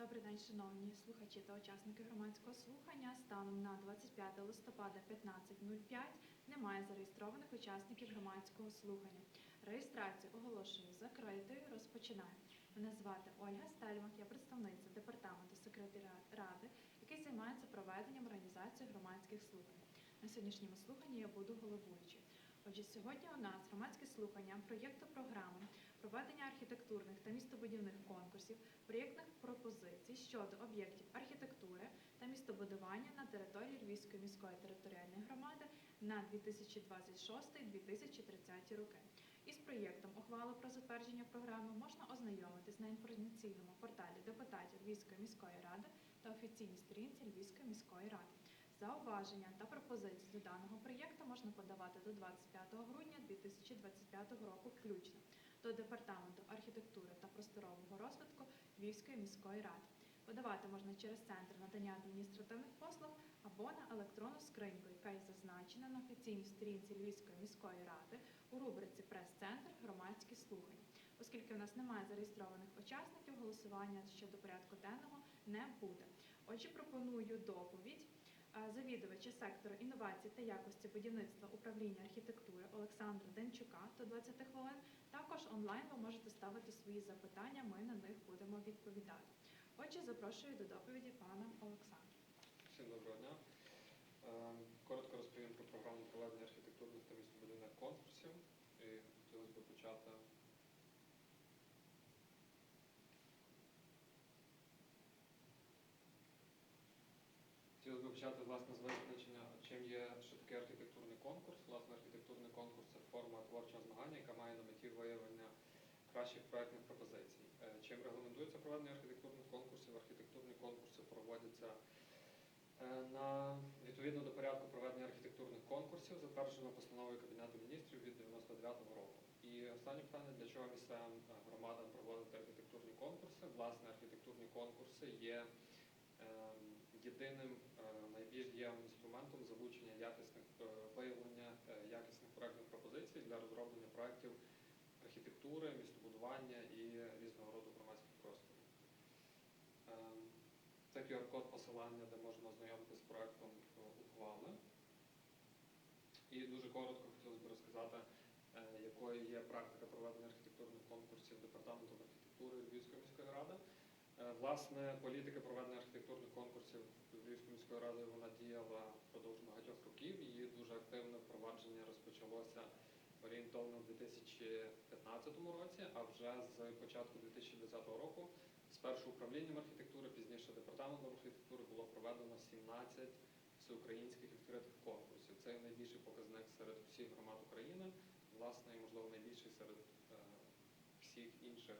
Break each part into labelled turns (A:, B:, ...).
A: Добрий день, шановні слухачі та учасники громадського слухання. Станом на 25 листопада 15.05 немає зареєстрованих учасників громадського слухання. Реєстрацію оголошую закритою. Розпочинаю. Мене звати Ольга Стельмах, я представниця департаменту секретаріат ради, який займається проведенням організації громадських слухань. На сьогоднішньому слуханні я буду головуючою. Отже, сьогодні у нас громадське слухання проєкту програми проведення архітектурних та містобудівних конкурсів, проєктних пропозицій щодо об'єктів архітектури та містобудування на території Львівської міської територіальної громади на 2026-2030 роки. Із проєктом ухвали про затвердження програми можна ознайомитись на інформаційному порталі депутатів Львівської міської ради та офіційній сторінці Львівської міської ради. Зауваження та пропозиції до даного проєкту можна подавати до 25 грудня 2025 року включно до департаменту архітектури та просторового розвитку Львівської міської ради. Подавати можна через центр надання адміністративних послуг або на електронну скриньку, яка є зазначена на офіційній сторінці Львівської міської ради у рубриці Прес-центр громадські слухання. Оскільки в нас немає зареєстрованих учасників, голосування щодо порядку денного не буде. Отже, пропоную доповідь завідувача сектору інновацій та якості будівництва управління архітектури Олександра Денчука до 20 хвилин. Також онлайн ви можете ставити свої запитання, ми на них будемо відповідати. Отже, запрошую до доповіді пана Олександра.
B: Всім доброго дня. Е, Коротко розповім про програму проведення архітектурних та містобудівних конкурсів. І хотілося б почати. Хотілося б почати власне з визначення, чим є що таке архітектурний конкурс. Власне, архітектурний конкурс це форма творчого змагання, яка має на меті виявлення кращих проєктних пропозицій. Е, Чим регламентується проведення архітектурних конкурсів? Архітектурні конкурси проводяться Е, На відповідно до порядку проведення архітектурних конкурсів затверджено постановою Кабінету міністрів від 99-го року. І останнє питання, для чого місцевим е, громадам проводити архітектурні конкурси? Власне, архітектурні конкурси є е, єдиним е, найбільш дієвим інструментом залучення якісних е, виявлення е, якісних проектних пропозицій для розроблення проєктів архітектури, містобудування і різного роду громадських просторів. Це QR-код посилання, де можна ознайомитися з проектом е, ухвали. І дуже коротко хотілося б розказати, якою є практика проведення архітектурних конкурсів Департаментом архітектури Львівської міської ради. Е, Власне, політика проведення архітектурних конкурсів Львівської міської ради вона діяла впродовж багатьох років. Її дуже активне впровадження розпочалося орієнтовно в 2015 році, а вже з початку 2020 року Спершу управлінням архітектури, пізніше департаментом архітектури було проведено 17 всеукраїнських відкритих конкурсів. Це найбільший показник серед всіх громад України, власне, і можливо найбільший серед е, всіх інших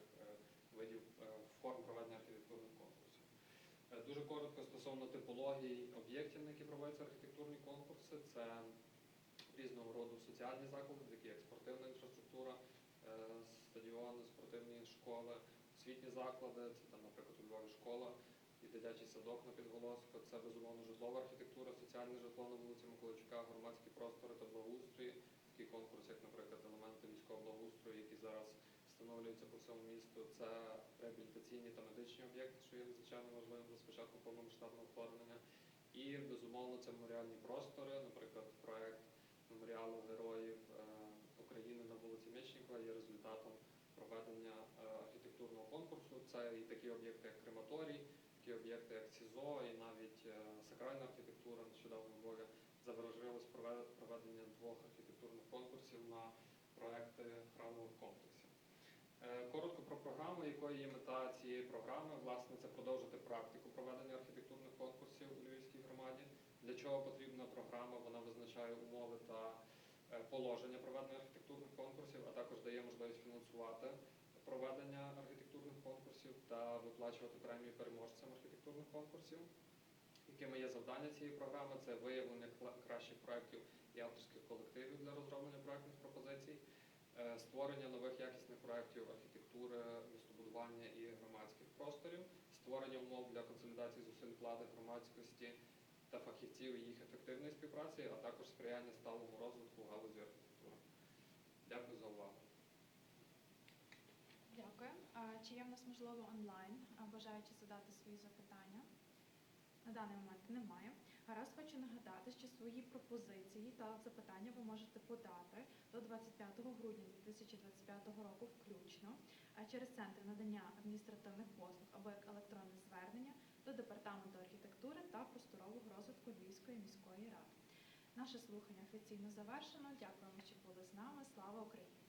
B: Дуже коротко стосовно типології об'єктів, на які проводяться архітектурні конкурси, це різного роду соціальні заклади, такі як спортивна інфраструктура, е, стадіони, спортивні школи, освітні заклади, це там, наприклад, у Львові школа і дитячий садок на підголоску, це безумовно житлова архітектура, соціальне житло на вулиці Миколайчука, громадські простори та благоустрій, такий конкурс, як, наприклад, елементи міського благоустрою, які зараз встановлюються по всьому місту. Це об'єкти, що є надзвичайно важливим за спочатку повномасштабного вторгнення. І безумовно це меморіальні простори, наприклад, проект меморіалу героїв е, України на вулиці Мечникова є результатом проведення е, архітектурного конкурсу. Це і такі об'єкти, як крематорій, такі об'єкти, як СІЗО, і навіть е, сакральна архітектура нещодавно в Львові завершилось прове- проведення двох архітектурних конкурсів на проекти храмових комплексів. Е, Коротко про програму, якою є мета цієї програми. Власне, це продовжити практику проведення архітектурних конкурсів у Львівській громаді. Для чого потрібна програма? Вона визначає умови та е, положення проведення архітектурних конкурсів, а також дає можливість фінансувати проведення архітектурних конкурсів та виплачувати премії переможцям архітектурних конкурсів. Якими є завдання цієї програми? Це виявлення кращих проєктів і авторських колективів для розроблення проєктних пропозицій, е, створення нових якісних проєктів архітектури, містобудування і громадських просторів, створення умов для консолідації зусиль влади громадськості та фахівців і їх ефективної співпраці, а також сприяння сталому розвитку галузі архітектури. Дякую за увагу.
A: Дякую. Чи є в нас можливо онлайн бажаючи задати свої запитання? На даний момент немає. Гаразд хочу нагадати, що свої пропозиції та запитання ви можете подати до 25 грудня 2025 року включно через центр надання адміністративних послуг або як електронне звернення до департаменту архітектури та просторового розвитку Львівської міської ради. Наше слухання офіційно завершено. Дякуємо, що були з нами. Слава Україні!